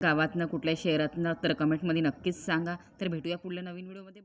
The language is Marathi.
गावातनं कुठल्या शहरातनं तर कमेंटमध्ये नक्कीच सांगा. तर भेटूया पुढल्या नवीन व्हिडिओमध्ये